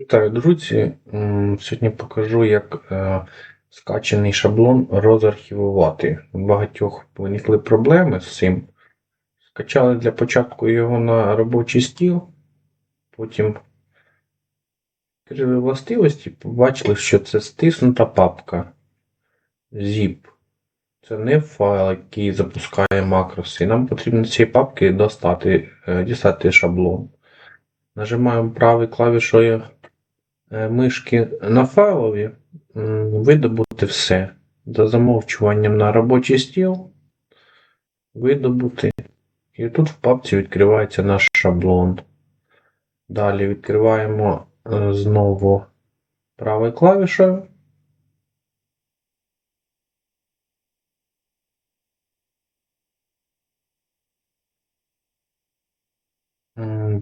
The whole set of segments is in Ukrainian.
Вітаю, друзі! Сьогодні покажу, як е, скачаний шаблон розархівувати. Багатьох виникли проблеми з цим. Скачали для початку його на робочий стіл, потім відкрили властивості, побачили, що це стиснута папка zip. Це не файл, який запускає макроси. Нам потрібно з цієї папки достати, е, дістати шаблон. Нажимаємо правою клавішою мишки на файлові, видобути все. За замовчуванням на робочий стіл. Видобути. І тут в папці відкривається наш шаблон. Далі відкриваємо е, знову правою клавішою.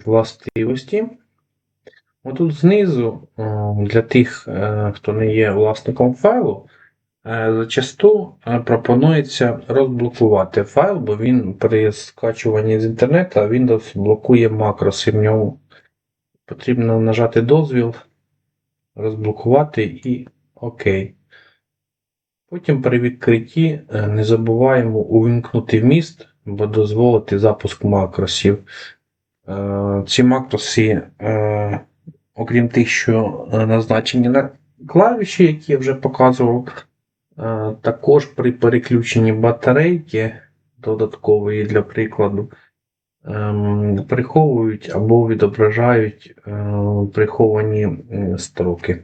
Властивості. Отут знизу, е, для тих, е, хто не є власником файлу, е, зачасту пропонується розблокувати файл, бо він при скачуванні з інтернету Windows блокує макроси в ньому. Потрібно нажати дозвіл, розблокувати і ОК. Потім при відкритті не забуваємо увімкнути вміст, бо дозволити запуск макросів. Ці макроси, окрім тих, що е, назначені на клавіші, які я вже показував, е, також при переключенні батарейки додаткової для прикладу, ем, приховують або відображають е, приховані строки.